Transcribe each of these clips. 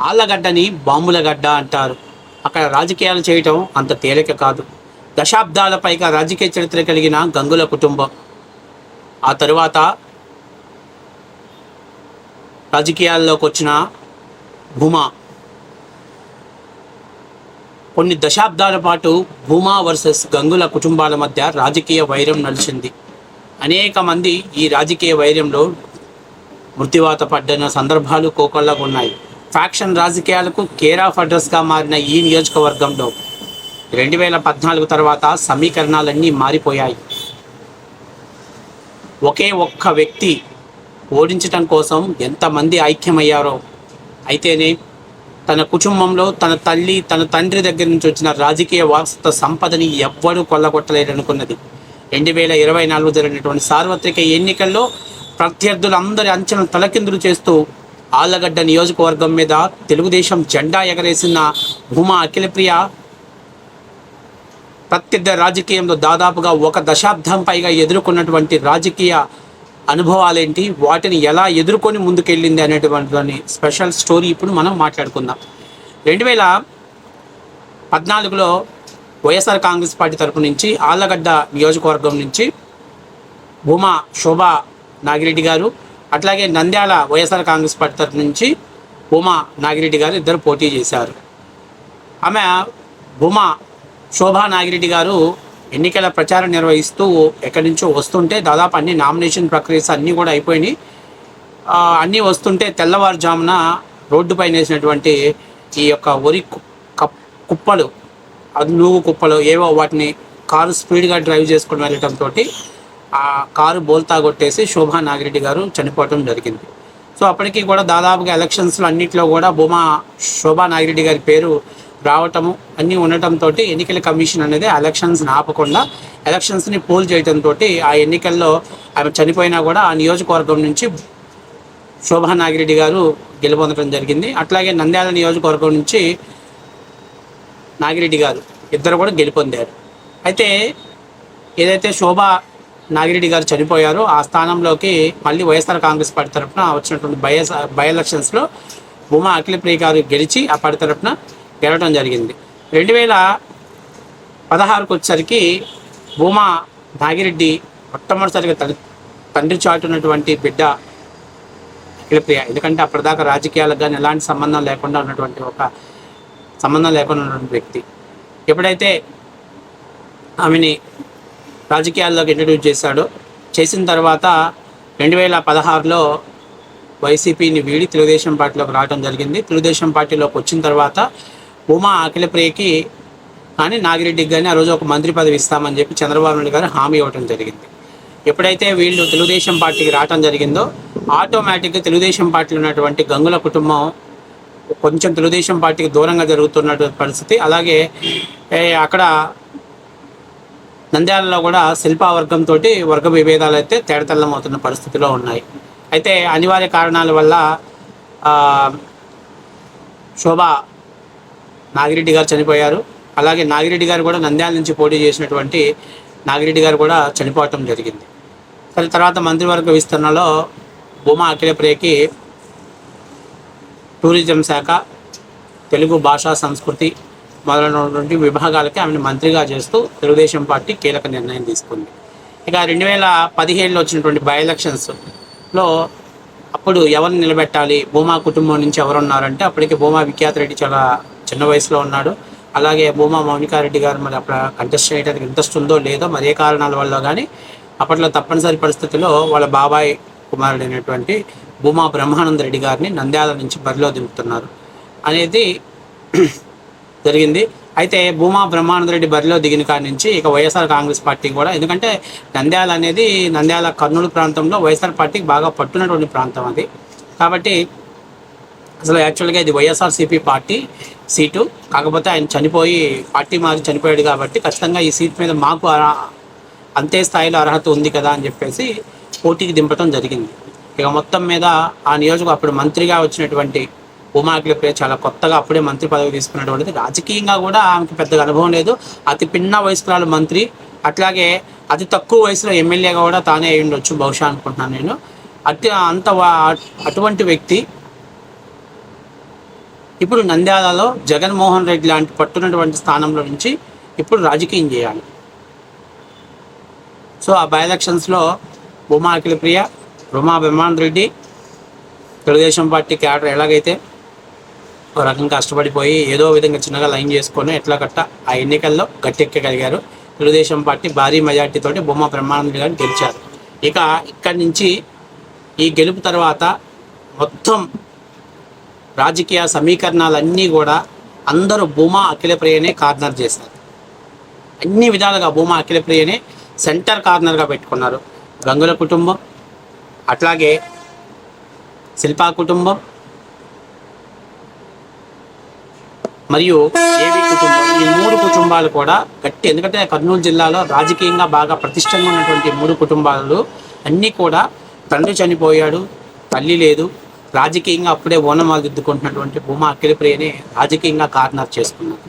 ఆళ్ళగడ్డని బాంబుల గడ్డ అంటారు. అక్కడ రాజకీయాలు చేయటం అంత తేలిక కాదు. దశాబ్దాల పైగా రాజకీయ చరిత్ర కలిగిన గంగుల కుటుంబం. ఆ తరువాత రాజకీయాల్లోకి వచ్చిన భూమా. కొన్ని దశాబ్దాల పాటు భూమా వర్సెస్ గంగుల కుటుంబాల మధ్య రాజకీయ వైరం నడిచింది. అనేక మంది ఈ రాజకీయ వైరంలో మృత్యువాత పడ్డిన సందర్భాలు కోకొల్లకు ఉన్నాయి ఫ్యాక్షన్ రాజకీయాలకు కేర్ ఆఫ్ అడ్రస్గా మారిన ఈ నియోజకవర్గంలో రెండు వేల పద్నాలుగు తర్వాత సమీకరణాలన్నీ మారిపోయాయి. ఒకే ఒక్క వ్యక్తి ఓడించటం కోసం ఎంతమంది ఐక్యమయ్యారో అయితేనే తన కుటుంబంలో తన తల్లి తన తండ్రి దగ్గర నుంచి వచ్చిన రాజకీయ వారసత్వ సంపదని ఎవ్వరూ కొల్లగొట్టలేరనుకున్నది. రెండు వేల ఇరవై నాలుగు జరిగినటువంటి సార్వత్రిక ఎన్నికల్లో ప్రత్యర్థులందరి అంచనా తలకిందులు చేస్తూ ఆళ్ళగడ్డ నియోజకవర్గం మీద తెలుగుదేశం జెండా ఎగరేసిన భూమా అఖిలప్రియ ప్రత్యర్థ రాజకీయంలో దాదాపుగా ఒక దశాబ్దం పైగా ఎదుర్కొన్నటువంటి రాజకీయ అనుభవాలేంటి? వాటిని ఎలా ఎదుర్కొని ముందుకెళ్ళింది అనేటువంటి స్పెషల్ స్టోరీ ఇప్పుడు మనం మాట్లాడుకుందాం. రెండు వేల పద్నాలుగులో వైఎస్ఆర్ కాంగ్రెస్ పార్టీ తరపు నుంచి ఆళ్ళగడ్డ నియోజకవర్గం నుంచి భూమా శోభా నాగిరెడ్డి గారు అట్లాగే నంద్యాల వైఎస్ఆర్ కాంగ్రెస్ పార్టీ తరఫు నుంచి ఉమా నాగిరెడ్డి గారు ఇద్దరు పోటీ చేశారు. ఆమె ఉమా శోభా నాగిరెడ్డి గారు ఎన్నికల ప్రచారం నిర్వహిస్తూ ఎక్కడి నుంచో వస్తుంటే దాదాపు అన్ని నామినేషన్ ప్రక్రియస్ అన్నీ కూడా అయిపోయినాయి. అన్నీ వస్తుంటే తెల్లవారుజామున రోడ్డు పైన వేసినటువంటి ఈ యొక్క వరి కు- కప్- కుప్పలు అది నూగు కుప్పలు ఏవో వాటిని కారు స్పీడ్గా డ్రైవ్ చేసుకుని వెళ్ళటంతో ఆ కారు బోల్తా కొట్టేసి శోభా నాగిరెడ్డి గారు చనిపోవటం జరిగింది. సో అప్పటికి కూడా దాదాపుగా ఎలక్షన్స్లో అన్నింటిలో కూడా బొమా శోభా నాగిరెడ్డి గారి పేరు రావటము అన్నీ ఉండటంతో ఎన్నికల కమిషన్ అనేది ఎలక్షన్స్ని ఆపకుండా ఎలక్షన్స్ని పోల్ చేయడంతో ఆ ఎన్నికల్లో ఆమె చనిపోయినా కూడా ఆ నియోజకవర్గం నుంచి శోభా నాగిరెడ్డి గారు గెలుపొందడం జరిగింది. అట్లాగే నంద్యాల నియోజకవర్గం నుంచి నాగిరెడ్డి గారు ఇద్దరు కూడా గెలుపొందారు. అయితే ఏదైతే శోభా నాగిరెడ్డి గారు చనిపోయారు. ఆ స్థానంలోకి మళ్ళీ వైఎస్ఆర్ కాంగ్రెస్ పార్టీ తరఫున వచ్చినటువంటి బై బై ఎలక్షన్స్లో భూమా అఖిలప్రియ గారు గెలిచి ఆ పార్టీ తరఫున గెలవడం జరిగింది. రెండు వేల పదహారుకు వచ్చేసరికి భూమా నాగిరెడ్డి మొట్టమొదటిసారిగా తన తండ్రి చాటున్నటువంటి బిడ్డ అఖిలప్రియ. ఎందుకంటే అప్పటిదాకా రాజకీయాలకు కానీ ఎలాంటి సంబంధం లేకుండా ఉన్నటువంటి ఒక సంబంధం లేకుండా ఉన్నటువంటి వ్యక్తి. ఎప్పుడైతే ఆమెని రాజకీయాల్లోకి ఇంట్రడ్యూస్ చేశాడు. చేసిన తర్వాత రెండు వేల పదహారులో వైసీపీని వీడి తెలుగుదేశం పార్టీలోకి రావడం జరిగింది. తెలుగుదేశం పార్టీలోకి వచ్చిన తర్వాత ఉమా అఖిలప్రియకి కానీ నాగిరెడ్డికి కానీ ఆ రోజు ఒక మంత్రి పదవి ఇస్తామని చెప్పి చంద్రబాబు నాయుడు గారు హామీ ఇవ్వడం జరిగింది. ఎప్పుడైతే వీళ్ళు తెలుగుదేశం పార్టీకి రావడం జరిగిందో ఆటోమేటిక్గా తెలుగుదేశం పార్టీలో ఉన్నటువంటి గంగుల కుటుంబం కొంచెం తెలుగుదేశం పార్టీకి దూరంగా జరుగుతున్నటువంటి పరిస్థితి. అలాగే అక్కడ నంద్యాలలో కూడా శిల్పా తోటి వర్గ విభేదాలు అయితే తేడతెల్లమవుతున్న పరిస్థితిలో ఉన్నాయి. అయితే అనివార్య కారణాల వల్ల శోభ శోభా నాగిరెడ్డి గారు చనిపోయారు. అలాగే నాగిరెడ్డి గారు కూడా నంద్యాల నుంచి పోటీ చేసినటువంటి నాగిరెడ్డి గారు కూడా చనిపోవటం జరిగింది. సరే తర్వాత మంత్రివర్గ విస్తరణలో భూమా అఖిలప్రియకి టూరిజం శాఖ తెలుగు భాషా సంస్కృతి మొదలైనటువంటి విభాగాలకి ఆమెను మంత్రిగా చేస్తూ తెలుగుదేశం పార్టీ కీలక నిర్ణయం తీసుకుంది. ఇక రెండు వేల పదిహేడులో వచ్చినటువంటి బై ఎలక్షన్స్లో అప్పుడు ఎవరిని నిలబెట్టాలి? భూమా కుటుంబం నుంచి ఎవరు ఉన్నారంటే అప్పటికి భూమా విఖ్యాతరెడ్డి చాలా చిన్న వయసులో ఉన్నాడు. అలాగే భూమా మౌనికారెడ్డి గారు మరి అప్పుడు కంటెస్ట్ చేయడానికి ఇంట్రెస్ట్ ఉందో లేదో మరి ఏ కారణాల వల్ల కానీ అప్పట్లో తప్పనిసరి పరిస్థితిలో వాళ్ళ బాబాయ్ కుమారుడైనటువంటి భూమా బ్రహ్మానంద రెడ్డి గారిని నంద్యాల నుంచి బరిలో దింపుతున్నారు. అనేది జరిగింది. అయితే భూమా బ్రహ్మానంద రెడ్డి బరిలో దిగిన కాడి నుంచి ఇక వైఎస్ఆర్ కాంగ్రెస్ పార్టీ కూడా ఎందుకంటే నంద్యాల అనేది నంద్యాల కర్నూలు ప్రాంతంలో వైఎస్ఆర్ పార్టీకి బాగా పట్టునటువంటి ప్రాంతం అది. కాబట్టి అసలు యాక్చువల్గా ఇది వైఎస్ఆర్సీపీ పార్టీ సీటు. కాకపోతే ఆయన చనిపోయి పార్టీ మారి చనిపోయాడు కాబట్టి ఖచ్చితంగా ఈ సీట్ మీద మాకు అంతే స్థాయిలో అర్హత ఉంది కదా అని చెప్పేసి పోటీకి దింపడం జరిగింది. ఇక మొత్తం మీద ఆ నియోజకవర్గం అప్పుడు మంత్రిగా వచ్చినటువంటి ఉమాగ్లిపే చాలా కొత్తగా అప్పుడే మంత్రి పదవి తీసుకున్నటువంటిది. రాజకీయంగా కూడా ఆమెకి పెద్దగా అనుభవం లేదు. అతి పిన్న వయసుకురాలు మంత్రి. అట్లాగే అతి తక్కువ వయసులో ఎమ్మెల్యేగా కూడా తానే అయి ఉండొచ్చు బహుశా అనుకుంటున్నాను నేను. అతి అంత వా- అటువంటి వ్యక్తి ఇప్పుడు నంద్యాలలో జగన్మోహన్ రెడ్డి లాంటి పట్టున్నటువంటి స్థానంలో నుంచి ఇప్పుడు రాజకీయం చేయాలి. సో ఆ బై ఎలక్షన్స్లో ఉమా అఖిలప్రియ రుమా బ్రహ్మాన్ రెడ్డి తెలుగుదేశం పార్టీ క్యాడర్ ఎలాగైతే ఒక రకం కష్టపడిపోయి ఏదో విధంగా చిన్నగా లైన్ చేసుకొని ఎట్లా కట్ట ఆ ఎన్నికల్లో గట్టెక్కగలిగారు. తెలుగుదేశం పార్టీ భారీ మెజార్టీతోటి బొమ్మ బ్రహ్మానంద గారిని గెలిచారు. ఇక ఇక్కడి నుంచి ఈ గెలుపు తర్వాత మొత్తం రాజకీయ సమీకరణాలన్నీ కూడా అందరూ భూమా అఖిలప్రియనే కార్నర్ చేశారు. అన్ని విధాలుగా భూమా అఖిలప్రియనే సెంటర్ కార్నర్గా పెట్టుకున్నారు. గంగుల కుటుంబం అట్లాగే శిల్పా కుటుంబం మరియు ఏవి కుటుంబం? ఈ మూడు కుటుంబాలు కూడా గట్టి ఎందుకంటే కర్నూలు జిల్లాలో రాజకీయంగా బాగా ప్రతిష్టంగా ఉన్నటువంటి మూడు కుటుంబాలు అన్నీ కూడా తండ్రి చనిపోయాడు తల్లి లేదు. రాజకీయంగా అప్పుడే ఓనమాలు దిద్దుకుంటున్నటువంటి భూమా అఖిలప్రియని రాజకీయంగా కార్నర్ చేసుకున్నారు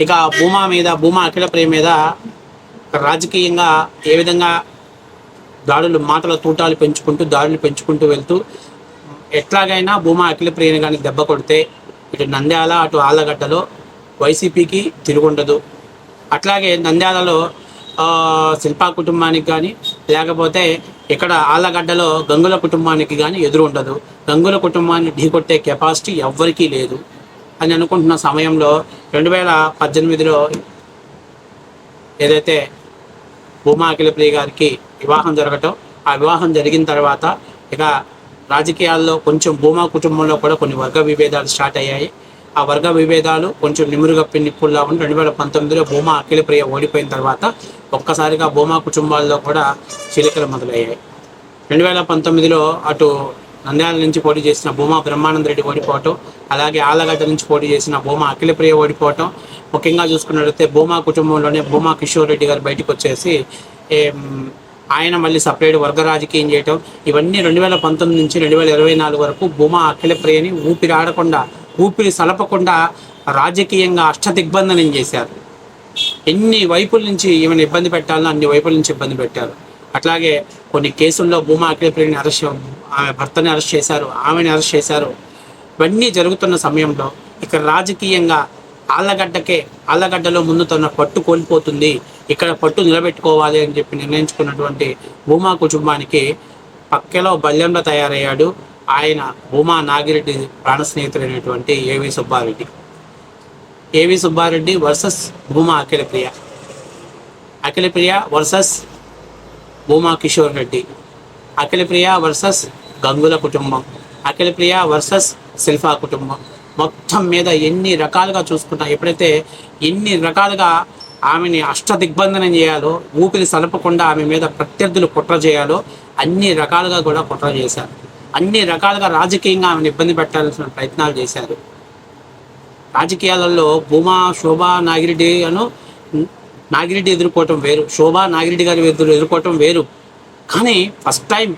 ఇక భూమా మీద భూమా అఖిలప్రియ మీద రాజకీయంగా ఏ విధంగా దాడులు మాటల తూటాలు పెంచుకుంటూ దాడులు పెంచుకుంటూ వెళ్తూ ఎట్లాగైనా భూమా అఖిలప్రియని కానీ దెబ్బ కొడితే ఇటు నంద్యాల అటు ఆళ్ళగడ్డలో వైసీపీకి తిరుగుండదు. అట్లాగే నంద్యాలలో శిల్పా కుటుంబానికి కానీ లేకపోతే ఇక్కడ ఆళ్ళగడ్డలో గంగుల కుటుంబానికి కానీ ఎదురు ఉండదు గంగుల కుటుంబాన్ని ఢీకొట్టే కెపాసిటీ ఎవ్వరికీ లేదు అని అనుకుంటున్న సమయంలో రెండు వేల పద్దెనిమిదిలో ఏదైతే భూమా అఖిలప్రియ గారికి వివాహం జరగటం ఆ వివాహం జరిగిన తర్వాత ఇక రాజకీయాల్లో కొంచెం భూమా కుటుంబంలో కూడా కొన్ని వర్గ విభేదాలు స్టార్ట్ అయ్యాయి. ఆ వర్గ విభేదాలు కొంచెం నిమురుగప్పి నిప్పుల్లా ఉండి రెండు వేల పంతొమ్మిదిలో భూమా అఖిలప్రియ ఓడిపోయిన తర్వాత ఒక్కసారిగా భూమా కుటుంబాల్లో కూడా చీలికలు మొదలయ్యాయి. రెండు వేల పంతొమ్మిదిలో అటు నంద్యాల నుంచి పోటీ చేసిన భూమా బ్రహ్మానంద రెడ్డి ఓడిపోవటం అలాగే ఆలగడ్డ నుంచి పోటీ చేసిన భూమా అఖిలప్రియ ఓడిపోవటం ముఖ్యంగా చూసుకున్నట్లయితే భూమా కుటుంబంలోనే భూమా కిషోర్ రెడ్డి గారు బయటకు వచ్చేసి ఆయన మళ్ళీ సపరేట్ వర్గ రాజకీయం చేయటం. ఇవన్నీ రెండు వేల పంతొమ్మిది నుంచి రెండు వేల ఇరవై నాలుగు వరకు భూమా అఖిలప్రియని ఊపిరి ఆడకుండా ఊపిరి సలపకుండా రాజకీయంగా అష్టదిగ్బంధనం చేశారు. ఎన్ని వైపుల నుంచి ఈమెను ఇబ్బంది పెట్టాలని అన్ని వైపుల నుంచి ఇబ్బంది పెట్టారు. అట్లాగే కొన్ని కేసుల్లో భూమా అఖిలప్రియని అరెస్ట్ ఆమె భర్తని అరెస్ట్ చేశారు ఆమెని అరెస్ట్ చేశారు. ఇవన్నీ జరుగుతున్న సమయంలో ఇక్కడ రాజకీయంగా ఆళ్ళగడ్డకే ఆళ్ళగడ్డలో ముందు తన పట్టు కోల్పోతుంది. ఇక్కడ పట్టు నిలబెట్టుకోవాలి అని చెప్పి నిర్ణయించుకున్నటువంటి భూమా కుటుంబానికి పక్కలో బల్యంలో తయారయ్యాడు ఆయన భూమా నాగిరెడ్డి ప్రాణ స్నేహితుడైనటువంటి A V Subbareddy. A V Subbareddy versus Bhuma Akhilapriya. Akhilapriya versus Bhuma Kishore Reddy. Akhilapriya versus Gangula కుటుంబం. అఖిలప్రియ వర్సెస్ శిల్పా కుటుంబం. మొత్తం మీద ఎన్ని రకాలుగా చూసుకున్నా ఎప్పుడైతే ఎన్ని రకాలుగా ఆమెని అష్ట దిగ్బంధనం చేయాలో ఊపిరి సలపకుండా ఆమె మీద ప్రత్యర్థులు కుట్ర చేయాలో అన్ని రకాలుగా కూడా కుట్ర చేశారు. అన్ని రకాలుగా రాజకీయంగా ఆమెను ఇబ్బంది పెట్టాల్సిన ప్రయత్నాలు చేశారు. రాజకీయాలలో భూమా శోభా నాగిరెడ్డి అను నాగిరెడ్డి ఎదుర్కోవటం వేరు శోభా నాగిరెడ్డి గారి ఎదురు ఎదుర్కోవటం వేరు. కానీ ఫస్ట్ టైం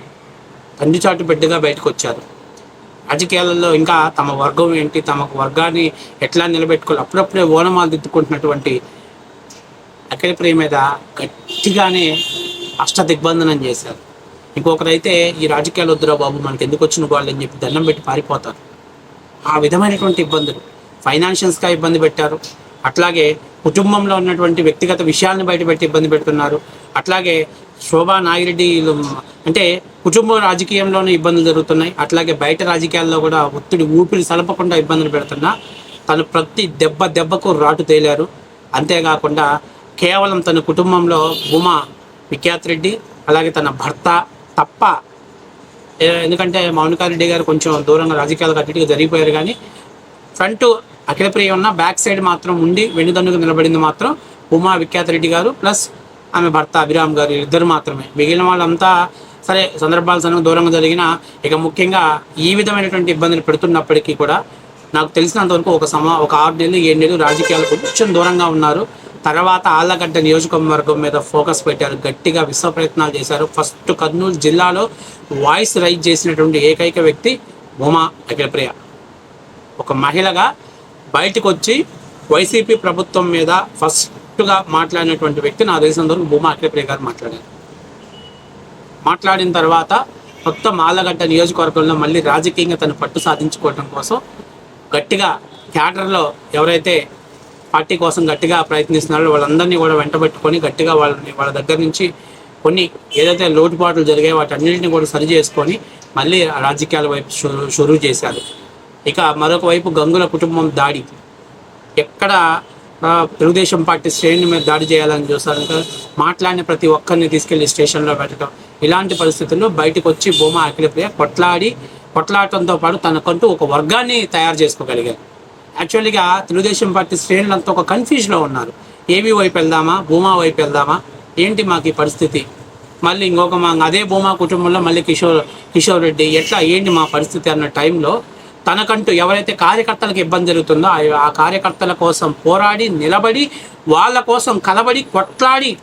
తండ్రి చాటు బిడ్డగా బయటకు వచ్చారు. రాజకీయాలలో ఇంకా తమ వర్గం ఏంటి తమ వర్గాన్ని ఎట్లా నిలబెట్టుకోవాలి అప్పుడప్పుడే ఓనమాలు దిద్దుకుంటున్నటువంటి అఖిల ప్రియ మీద గట్టిగానే అష్ట దిగ్బంధనం చేశారు. ఇంకొకరైతే ఈ రాజకీయాలు వద్దురా బాబు మనకి ఎందుకు వచ్చిన వాళ్ళు? అని చెప్పి దండం పెట్టి పారిపోతారు. ఆ విధమైనటువంటి ఇబ్బందులు. ఫైనాన్షియల్స్గా ఇబ్బంది పెట్టారు. అట్లాగే కుటుంబంలో ఉన్నటువంటి వ్యక్తిగత విషయాలను బయటపెట్టి ఇబ్బంది పెడుతున్నారు. అట్లాగే శోభా నాగిరెడ్డి అంటే కుటుంబ రాజకీయంలోనే ఇబ్బందులు జరుగుతున్నాయి. అట్లాగే బయట రాజకీయాల్లో కూడా ఒత్తిడి ఊపిరి సలపకుండా ఇబ్బందులు పెడుతున్నా. తను ప్రతి దెబ్బ దెబ్బకు రాటు తేలారు. అంతేకాకుండా కేవలం తన కుటుంబంలో ఉమా విఖ్యాత్ రెడ్డి అలాగే తన భర్త తప్ప ఎందుకంటే మౌనికారెడ్డి గారు కొంచెం దూరంగా రాజకీయాలకు అటు జరిగిపోయారు కానీ ఫ్రంట్ అఖిలప్రియ ఉన్న బ్యాక్ సైడ్ మాత్రం ఉండి వెన్నుదన్నుకు నిలబడింది మాత్రం ఉమా విఖ్యాత్ రెడ్డి గారు. ప్లస్ ఆమె భర్త అభిరామ్ గారు ఇద్దరు మాత్రమే. మిగిలిన వాళ్ళంతా సరే సందర్భాలు సమయం దూరంగా జరిగిన ఇక ముఖ్యంగా ఈ విధమైనటువంటి ఇబ్బందులు పెడుతున్నప్పటికీ కూడా నాకు తెలిసినంతవరకు ఒక సమా ఒక ఆరు నెలలు ఏడు నెలలు రాజకీయాలకు కొంచెం దూరంగా ఉన్నారు. తర్వాత ఆళ్ళగడ్డ నియోజకవర్గం మీద ఫోకస్ పెట్టారు. గట్టిగా విశ్వ ప్రయత్నాలు చేశారు. ఫస్ట్ కర్నూలు జిల్లాలో వాయిస్ రైజ్ చేసినటువంటి ఏకైక వ్యక్తి భూమా అఖిలప్రియ. ఒక మహిళగా బయటకు వచ్చి వైసీపీ ప్రభుత్వం మీద ఫస్ట్ ఫస్ట్గా మాట్లాడినటువంటి వ్యక్తి నా తెలిసినంత భూమా అఖిలప్రియ గారు మాట్లాడారు. మాట్లాడిన తర్వాత కొత్త మాలగడ్డ నియోజకవర్గంలో మళ్ళీ రాజకీయంగా తను పట్టు సాధించుకోవడం కోసం గట్టిగా క్యాడర్లో ఎవరైతే పార్టీ కోసం గట్టిగా ప్రయత్నిస్తున్నారో వాళ్ళందరినీ కూడా వెంటబెట్టుకొని గట్టిగా వాళ్ళని వాళ్ళ దగ్గర నుంచి కొన్ని ఏదైతే లోటుపాట్లు జరిగాయో వాటన్నింటిని కూడా సరి చేసుకొని మళ్ళీ రాజకీయాల వైపు షురు షురువు చేశారు. ఇక మరొక వైపు గంగుల కుటుంబం దాడి. ఎక్కడ తెలుగుదేశం పార్టీ శ్రేణిని మీద దాడి చేయాలని చూస్తారు ఇంకా మాట్లాడిన ప్రతి ఒక్కరిని తీసుకెళ్ళి స్టేషన్లో పెట్టడం. ఇలాంటి పరిస్థితుల్లో బయటకు వచ్చి భూమా అఖిలప్రియ కొట్లాడి కొట్లాడటంతో పాటు తనకంటూ ఒక వర్గాన్ని తయారు చేసుకోగలిగారు. యాక్చువల్గా తెలుగుదేశం పార్టీ శ్రేణులంతా ఒక కన్ఫ్యూజ్లో ఉన్నారు. ఏవి వైపు వెళ్దామా భూమా వైపు వెళ్దామా? ఏంటి మాకు ఈ పరిస్థితి? మళ్ళీ ఇంకొక మా అదే భూమా కుటుంబంలో మళ్ళీ కిషోర్ కిషోర్ రెడ్డి ఎట్లా ఏంటి మా పరిస్థితి అన్న టైంలో తనకంటూ ఎవరైతే కార్యకర్తలకు ఇబ్బంది జరుగుతుందో ఆ- కార్యకర్తల కోసం పోరాడి నిలబడి వాళ్ళ కోసం కలబడి కొట్లాడి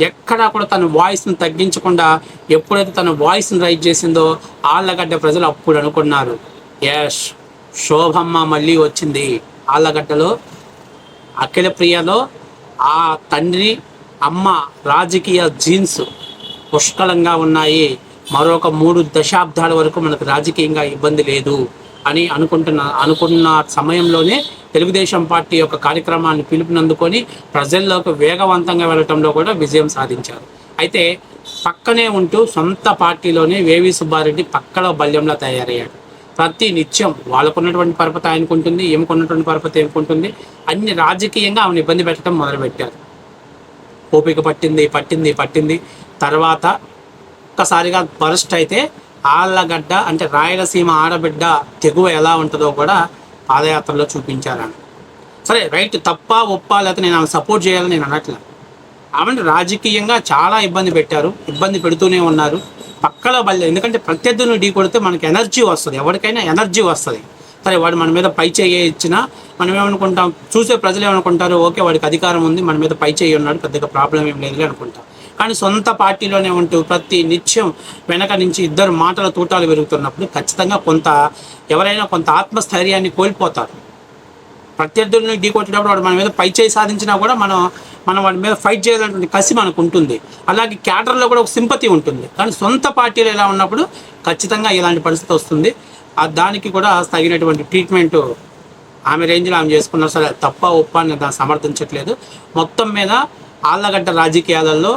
ఎక్కడా కూడా తన వాయిస్ని తగ్గించకుండా ఎప్పుడైతే తన వాయిస్ని రైజ్ చేసిందో ఆళ్ళగడ్డ ప్రజలు అప్పుడు అనుకున్నారు. యాష్ శోభమ్మ మళ్ళీ వచ్చింది. ఆళ్ళగడ్డలో అఖిల ప్రియలో ఆ తండ్రి అమ్మ రాజకీయ జీన్స్ పుష్కలంగా ఉన్నాయి. మరొక మూడు దశాబ్దాల వరకు మనకు రాజకీయంగా ఇబ్బంది లేదు. అని అనుకుంటున్న అనుకున్న సమయంలోనే తెలుగుదేశం పార్టీ యొక్క కార్యక్రమాన్ని పిలుపునందుకొని ప్రజల్లోకి వేగవంతంగా వెళ్ళటంలో కూడా విజయం సాధించారు. అయితే పక్కనే ఉంటూ సొంత పార్టీలోనే వేవి సుబ్బారెడ్డి పక్కలో బల్యంలో తయారయ్యాడు. ప్రతి నిత్యం వాళ్ళకున్నటువంటి పరపతి ఆయనకుంటుంది ఏమకున్నటువంటి పరపతి ఏమికుంటుంది అన్ని రాజకీయంగా ఆమెను ఇబ్బంది పెట్టడం మొదలుపెట్టారు. ఓపిక పట్టింది పట్టింది పట్టింది. తర్వాత ఒక్కసారిగా బరస్ట్ అయితే ఆళ్ళగడ్డ అంటే రాయలసీమ ఆడబిడ్డ తెగువ ఎలా ఉంటుందో కూడా పాదయాత్రలో చూపించారని. సరే రైట్ తప్ప ఒప్పా లేకపోతే నేను ఆమె సపోర్ట్ చేయాలని నేను అనట్లే. ఆమెను రాజకీయంగా చాలా ఇబ్బంది పెట్టారు ఇబ్బంది పెడుతూనే ఉన్నారు. పక్కల బల్ల ఎందుకంటే ప్రత్యర్థులను ఢీ కొడితే మనకి ఎనర్జీ వస్తుంది ఎవరికైనా ఎనర్జీ వస్తుంది. సరే వాడు మన మీద పై చేయి ఇచ్చినా మనం ఏమనుకుంటాం? చూసే ప్రజలు ఏమనుకుంటారు? ఓకే వాడికి అధికారం ఉంది మన మీద పై చేయి ఉన్నాడు పెద్దగా ప్రాబ్లం ఏం లేదు అనుకుంటాం. కానీ సొంత పార్టీలోనే ఉంటూ ప్రతి నిత్యం వెనక నుంచి ఇద్దరు మాటల తూటాలు పెరుగుతున్నప్పుడు ఖచ్చితంగా కొంత ఎవరైనా కొంత ఆత్మస్థైర్యాన్ని కోల్పోతారు. ప్రత్యర్థులను ఢీ కొట్టేటప్పుడు వాడు మన మీద పై చేయి సాధించినా కూడా మనం మనం వాడి మీద ఫైట్ చేయాలన్నటువంటి కసి మనకు ఉంటుంది అలాగే క్యాటర్లో కూడా ఒక సింపతి ఉంటుంది. కానీ సొంత పార్టీలు ఎలా ఉన్నప్పుడు ఖచ్చితంగా ఇలాంటి పరిస్థితి వస్తుంది. దానికి కూడా తగినటువంటి ట్రీట్మెంట్ ఆమె రేంజ్లో ఆమె చేసుకున్నారు సరే తప్ప ఒప్ప అని దాన్ని సమర్థించట్లేదు. మొత్తం మీద ఆళ్ళగడ్డ రాజకీయాలలో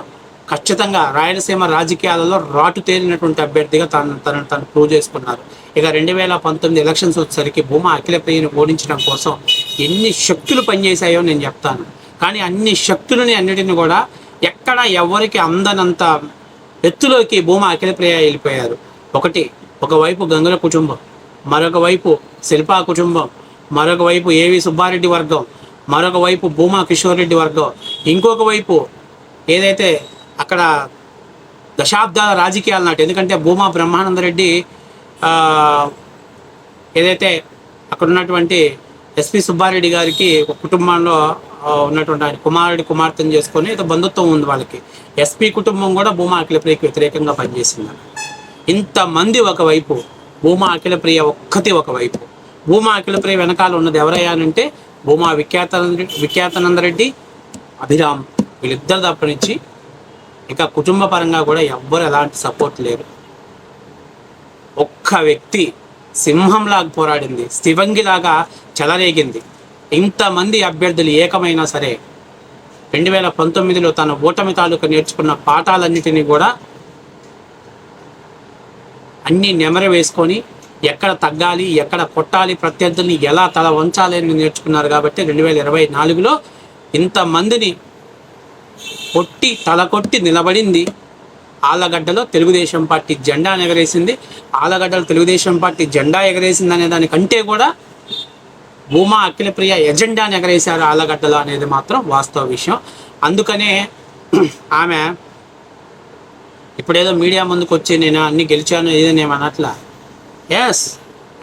ఖచ్చితంగా రాయలసీమ రాజకీయాలలో రాటు తేలినటువంటి అభ్యర్థిగా తను తనను తను ప్రూవ్ చేసుకున్నారు. ఇక రెండు వేల పంతొమ్మిది ఎలక్షన్స్ వచ్చేసరికి భూమా అఖిల ప్రియను ఓడించడం కోసం ఎన్ని శక్తులు పనిచేశాయో నేను చెప్తాను. కానీ అన్ని శక్తులని అన్నిటిని కూడా ఎక్కడ ఎవరికి అందనంత ఎత్తులోకి భూమా అఖిల ప్రియ వెళ్ళిపోయారు. ఒకటి ఒకవైపు గంగుల కుటుంబం మరొక వైపు శిల్పా కుటుంబం మరొక వైపు ఏవి సుబ్బారెడ్డి వర్గం మరొక వైపు భూమా కిషోర్ రెడ్డి వర్గం ఇంకొక వైపు ఏదైతే అక్కడ దశాబ్దాల రాజకీయాలు నాటి ఎందుకంటే భూమా బ్రహ్మానందరెడ్డి రెడ్డి ఏదైతే అక్కడ ఉన్నటువంటి ఎస్పి సుబ్బారెడ్డి గారికి ఒక కుటుంబంలో ఉన్నటువంటి ఆయన కుమారుడి కుమార్తెను చేసుకొని ఏదో బంధుత్వం ఉంది వాళ్ళకి. ఎస్పీ కుటుంబం కూడా భూమా అఖిలప్రియకి వ్యతిరేకంగా పనిచేసింది. ఇంతమంది ఒకవైపు భూమా అఖిలప్రియ ఒక్కతి ఒకవైపు. భూమా అఖిలప్రియ వెనకాల ఉన్నది ఎవరయ్యానంటే భూమా విఖ్యాతానంద విఖ్యాతానందరెడ్డి అభిరామ్. వీళ్ళిద్దరు తప్పనించి ఇక కుటుంబ పరంగా కూడా ఎవ్వరు ఎలాంటి సపోర్ట్ లేరు. ఒక్క వ్యక్తి సింహంలాగా పోరాడింది. శివంగిలాగా చెలరేగింది. ఇంతమంది అభ్యర్థులు ఏకమైనా సరే రెండు వేల పంతొమ్మిదిలో తన ఓటమి తాలూకా నేర్చుకున్న పాఠాలన్నిటినీ కూడా అన్ని నెమర వేసుకొని ఎక్కడ తగ్గాలి ఎక్కడ కొట్టాలి ప్రత్యర్థుల్ని ఎలా తల వంచాలి అని నేర్చుకున్నారు కాబట్టి రెండు వేల ఇరవై నాలుగులో ఇంతమందిని కొట్టి తల కొట్టి నిలబడింది. ఆళ్ళగడ్డలో తెలుగుదేశం పార్టీ జెండా ఎగరేసింది. ఆలగడ్డలో తెలుగుదేశం పార్టీ జెండా ఎగరేసింది అనే దానికంటే కూడా భూమా అఖిలప్రియ ఎజెండాని ఎగరేశారు ఆలగడ్డలో అనేది మాత్రం వాస్తవ విషయం. అందుకనే ఆమె ఇప్పుడేదో మీడియా ముందుకు వచ్చి నేను అన్ని గెలిచాను ఏదో నేను అనట్లా ఎస్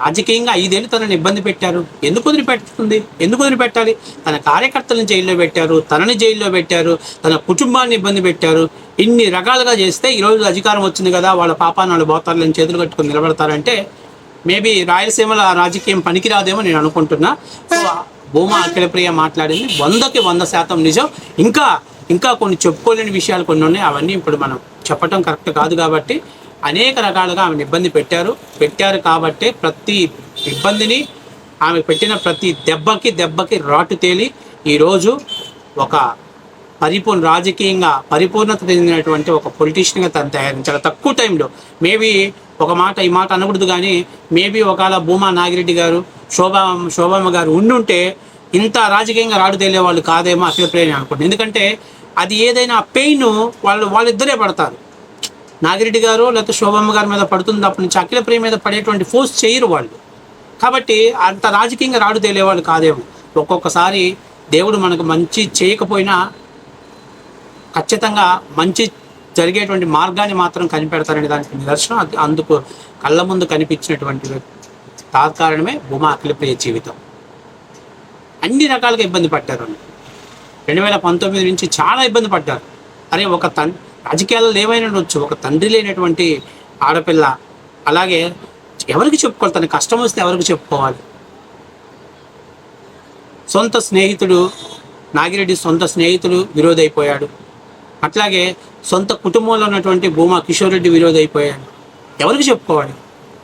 రాజకీయంగా ఐదేళ్ళు తనని ఇబ్బంది పెట్టారు. ఎందుకు వదిలిపెట్టుతుంది ఎందుకు వదిలిపెట్టాలి? తన కార్యకర్తలను జైల్లో పెట్టారు తనని జైల్లో పెట్టారు తన కుటుంబాన్ని ఇబ్బంది పెట్టారు. ఇన్ని రకాలుగా చేస్తే ఈరోజు అధికారం వచ్చింది కదా వాళ్ళ పాపాన్ని వాళ్ళు పోతారులని చేతులు కట్టుకొని నిలబడతారంటే మేబీ రాయలసీమలో ఆ రాజకీయం పనికిరాదేమో నేను అనుకుంటున్నా. సో భూమా అఖిలప్రియ మాట్లాడింది. వందకి వంద శాతం నిజం. ఇంకా ఇంకా కొన్ని చెప్పుకోలేని విషయాలు కొన్ని ఉన్నాయి. అవన్నీ ఇప్పుడు మనం చెప్పటం కరెక్ట్ కాదు కాబట్టి అనేక రకాలుగా ఆమెను ఇబ్బంది పెట్టారు. పెట్టారు కాబట్టే ప్రతి ఇబ్బందిని ఆమె పెట్టిన ప్రతి దెబ్బకి దెబ్బకి రాటు తేలి ఈరోజు ఒక పరిపూర్ణ రాజకీయంగా పరిపూర్ణత చెందినటువంటి ఒక పొలిటీషియన్గా తను తయారు చాలా తక్కువ టైంలో మేబీ ఒక మాట ఈ మాట అనకూడదు కానీ మేబీ ఒకవేళ భూమా నాగిరెడ్డి గారు శోభా శోభమ్మ గారు ఉండుంటే ఇంత రాజకీయంగా రాడు తేలే వాళ్ళు కాదేమో అసలు ప్రేరణ అనుకుంటున్నాను ఎందుకంటే అది ఏదైనా పెయిన్ వాళ్ళు వాళ్ళిద్దరే పడతారు. నాగిరెడ్డి గారు లేకపోతే శోభమ్మ గారి మీద పడుతుంది అప్పటి నుంచి అఖిల ప్రియ మీద పడేటువంటి ఫోర్స్ చేయరు వాళ్ళు. కాబట్టి అంత రాజకీయంగా రాడు తేలేవాళ్ళు కాదేమో. ఒక్కొక్కసారి దేవుడు మనకు మంచి చేయకపోయినా ఖచ్చితంగా మంచి జరిగేటువంటి మార్గాన్ని మాత్రం కనిపెడతారనే దానికి నిదర్శనం. అందుకు కళ్ళ ముందు కనిపించినటువంటి తాత్కారణమే భూమా అఖిలప్రియ జీవితం. అన్ని రకాలుగా ఇబ్బంది పడ్డారు రెండు వేల పంతొమ్మిది నుంచి చాలా ఇబ్బంది పడ్డారు. అరే ఒక తన్ రాజకీయాల్లో ఏమైనా ఉండొచ్చు. ఒక తండ్రి లేనటువంటి ఆడపిల్ల. అలాగే ఎవరికి చెప్పుకోవాలి? తన కష్టం వస్తే ఎవరికి చెప్పుకోవాలి? సొంత స్నేహితుడు నాగిరెడ్డి సొంత స్నేహితుడు విరోధైపోయాడు. అట్లాగే సొంత కుటుంబంలో ఉన్నటువంటి భూమా కిషోర్ రెడ్డి విరోధి ఎవరికి చెప్పుకోవాలి?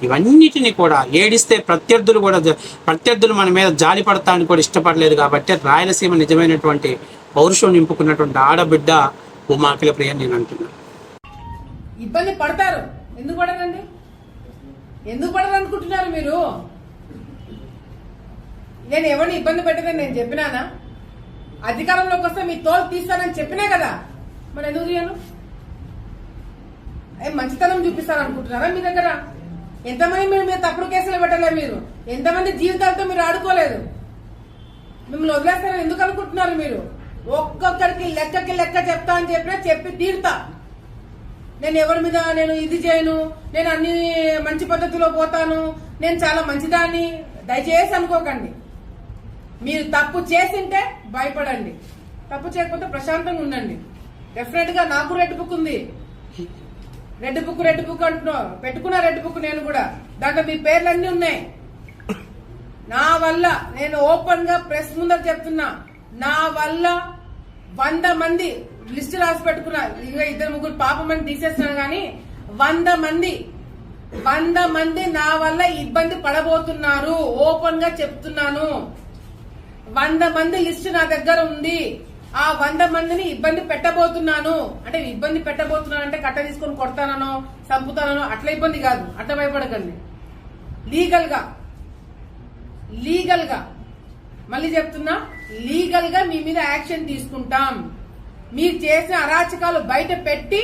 ఇవన్నిటిని కూడా ఏడిస్తే ప్రత్యర్థులు కూడా ప్రత్యర్థులు మన మీద జాలి పడతానికి కూడా ఇష్టపడలేదు కాబట్టి రాయలసీమ నిజమైనటువంటి పౌరుషం నింపుకున్నటువంటి ఆడబిడ్డ భూమా ప్రియ నేను అంటున్నాను ఇబ్బంది పడతారు. ఎందుకు పడరండి? ఎందుకు పడరు అనుకుంటున్నారు మీరు? నేను ఎవరిని ఇబ్బంది పెట్టదని నేను చెప్పినానా? అధికారంలోకి వస్తే మీ తోలు తీస్తానని చెప్పినా కదా? మరి ఎందుకు తీయను? ఏ మంచితనం చూపిస్తారు అనుకుంటున్నారా మీ దగ్గర? ఎంతమంది మీరు మీరు తప్పుడు కేసులు పెట్టలే మీరు? ఎంతమంది జీవితాలతో మీరు ఆడుకోలేదు? మిమ్మల్ని వదిలేస్తారని ఎందుకు అనుకుంటున్నారు మీరు? ఒక్కొక్కరికి లెక్కకి లెక్క చెప్తా అని చెప్పినా చెప్పి తీరుతా. నేను ఎవరి మీద నేను ఇది చేయను నేను అన్ని మంచి పద్ధతిలో పోతాను నేను చాలా మంచిదాన్ని దయచేసి అనుకోకండి. మీరు తప్పు చేసింటే భయపడండి. తప్పు చేయకపోతే ప్రశాంతంగా ఉండండి. డెఫినెట్గా నాకు రెడ్ బుక్ ఉంది. రెడ్ బుక్ రెడ్ బుక్ అంటున్నావు పెట్టుకున్న రెడ్ బుక్ నేను కూడా. దాంట్లో మీ పేర్లన్నీ ఉన్నాయి. నా వల్ల నేను ఓపెన్గా ప్రెస్ ముందర చెప్తున్నా. నా వల్ల వంద మంది లిస్ట్ రాసి పెట్టుకున్న ఇద్దరు ముగ్గురు పాపమని తీసేస్తున్నాను కానీ వంద మంది వంద మంది నా వల్ల ఇబ్బంది పడబోతున్నారు. ఓపెన్గా చెప్తున్నాను. వంద మంది లిస్ట్ నా దగ్గర ఉంది. ఆ వంద మందిని ఇబ్బంది పెట్టబోతున్నాను. అంటే ఇబ్బంది పెట్టబోతున్నాను అంటే కట్ట తీసుకొని కొడతానో చంపుతానో అట్లా ఇబ్బంది కాదు. అట్లా భయపడకండి లీగల్గా లీగల్గా మళ్ళీ చెప్తున్నా. లీగల్గా మీ మీద యాక్షన్ తీసుకుంటాం. మీరు చేసిన అరాచకాలు బయట పెట్టి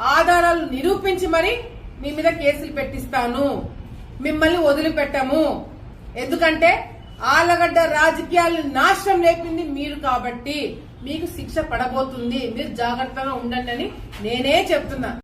ఆధారాలు నిరూపించి మరి మీ మీద కేసులు పెట్టిస్తాను. మిమ్మల్ని వదిలిపెట్టము. ఎందుకంటే ఆలగడ్డ రాజకీయాలు నాశనం లేపింది మీరు కాబట్టి మీకు శిక్ష పడబోతుంది. మీరు జాగ్రత్తగా ఉండండి అని నేనే చెప్తున్నా.